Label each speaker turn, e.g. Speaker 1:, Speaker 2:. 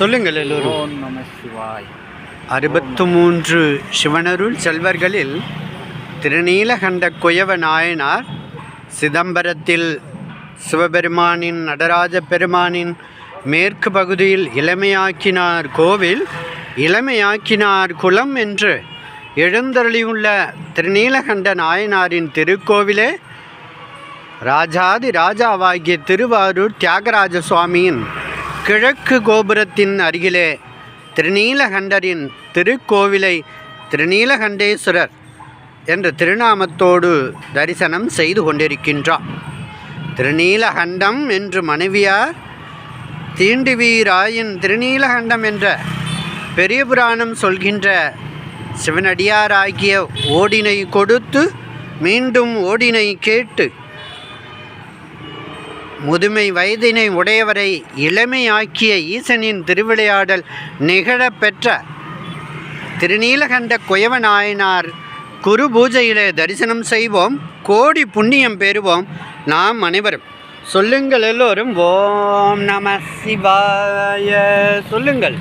Speaker 1: சொல்லுங்கள் எல்லோரும்.
Speaker 2: ஓம் நம சிவாய்.
Speaker 1: அறுபத்து மூன்று சிவனருள் செல்வர்களில் திருநீலகண்ட குயவ நாயனார் சிதம்பரத்தில் சிவபெருமானின் நடராஜ பெருமானின் மேற்கு பகுதியில் இளமையாக்கினார் கோவில் இளமையாக்கினார் குளம் என்று எழுந்தருளியுள்ள திருநீலகண்ட நாயனாரின் திருக்கோவிலே ராஜாதி ராஜாவாகிய திருவாரூர் தியாகராஜ சுவாமியின் கிழக்கு கோபுரத்தின் அருகிலே திருநீலகண்டரின் திருக்கோவிலை திருநீலகண்டேஸ்வரர் என்ற திருநாமத்தோடு தரிசனம் செய்து கொண்டிருக்கின்றார். திருநீலகண்டம் என்று மனைவியார் தீண்டுவீராயின் திருநீலகண்டம் என்ற பெரிய புராணம் சொல்கின்ற சிவனடியாராகிய ஓடினை கொடுத்து மீண்டும் ஓடினை கேட்டு முதுமை வயதினை உடையவரை இளமையாக்கிய ஈசனின் திருவிளையாடல் நிகழப்பெற்ற திருநீலகண்ட குயவநாயனார் குரு பூஜையிலே தரிசனம் செய்வோம் கோடி புண்ணியம் பெறுவோம் நாம் அனைவரும். சொல்லுங்கள் எல்லோரும் ஓம் நம சிவாய. சொல்லுங்கள்.